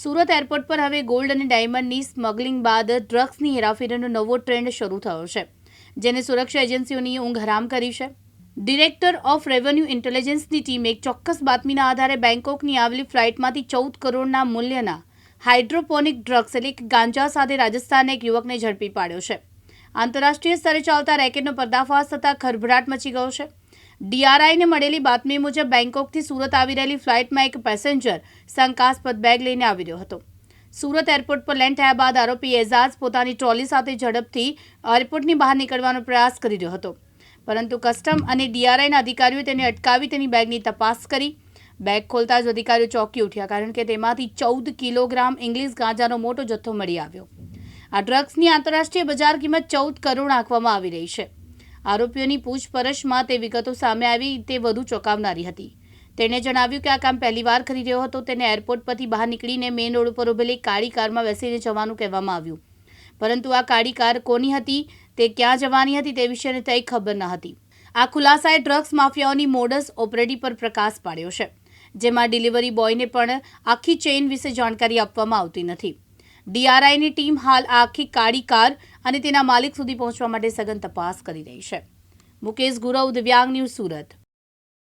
Surat airport પર હવે gold અને ડાયમંડની સ્મગલિંગ બાદ ડ્રગ્સની હેરાફેરીનો નવો ટ્રેન્ડ શરૂ થયો છે, જેને સુરક્ષા એજન્સીઓની ઊંઘ હરામ કરી છે. ડિરેક્ટર ઓફ રેવન્યુ ઇન્ટેલિજન્સની ટીમે એક ચોક્કસ બાતમીના આધારે બેંકોકની આવેલી ફ્લાઇટમાંથી ચૌદ કરોડના મૂલ્યના હાઇડ્રોપોનિક ડ્રગ્સ એટલે કે ગાંજા સાથે રાજસ્થાનના એક યુવકને ઝડપી પાડ્યો છે. આંતરરાષ્ટ્રીય સ્તરે ચાલતા રેકેટનો પર્દાફાશ થતાં ખરભરાટ મચી ગયો છે. ડીઆરઆઈને મળેલી બાતમી મુજબ બેંકોકથી સુરત આવી રહેલી ફ્લાઇટમાં એક પેસેન્જર શંકાસ્પદ બેગ લઈને આવી રહ્યો હતો. સુરત એરપોર્ટ પર લેન્ડ થયા બાદ આરોપી એઝાઝ પોતાની ટ્રોલી સાથે ઝડપથી એરપોર્ટની બહાર નીકળવાનો પ્રયાસ કરી રહ્યો હતો. પરંતુ કસ્ટમ અને ડીઆરઆઈના અધિકારીઓ તેને અટકાવી તેની બેગની તપાસ કરી. બેગ ખોલતા જ અધિકારીઓ ચોંકી ઉઠ્યા કારણ કે તેમાંથી ચૌદ કિલોગ્રામ ઇંગ્લિશ ગાંજાનો મોટો જથ્થો મળી આવ્યો. આ ડ્રગ્સની આંતરરાષ્ટ્રીય બજાર કિંમત ચૌદ કરોડ આંકવામાં આવી રહી છે. આરોપીઓની પૂછપરછમાં તે વિગતો સામે આવી, તે વધુ ચોંકાવનારી હતી. તેણે જણાવ્યું કે આ કામ પહેલીવાર કરી રહ્યો હતો, તેને એરપોર્ટ પરથી બહાર નીકળીને મેઇન રોડ ઉપર ઉભેલી કાળી કારમાં બેસીને જવાનું કહેવામાં આવ્યું. પરંતુ આ કાળી કાર કોની હતી, તે ક્યાં જવાની હતી તે વિશેને તે ખબર ન હતી. આ ખુલાસાએ ડ્રગ્સ માફિયાઓની મોડસ ઓપરેટી પર પ્રકાશ પાડ્યો છે, જેમાં ડિલિવરી બોયને પણ આખી ચેઇન વિશે જાણકારી આપવામાં આવતી નથી. ડીઆરઆઈની ટીમ હાલ આખી કાળી કાર અને તેના માલિક સુધી પહોંચવા માટે સઘન તપાસ કરી રહી છે. મુકેશ ગુરવ, દિવ્યાંગ ન્યૂઝ સુરત.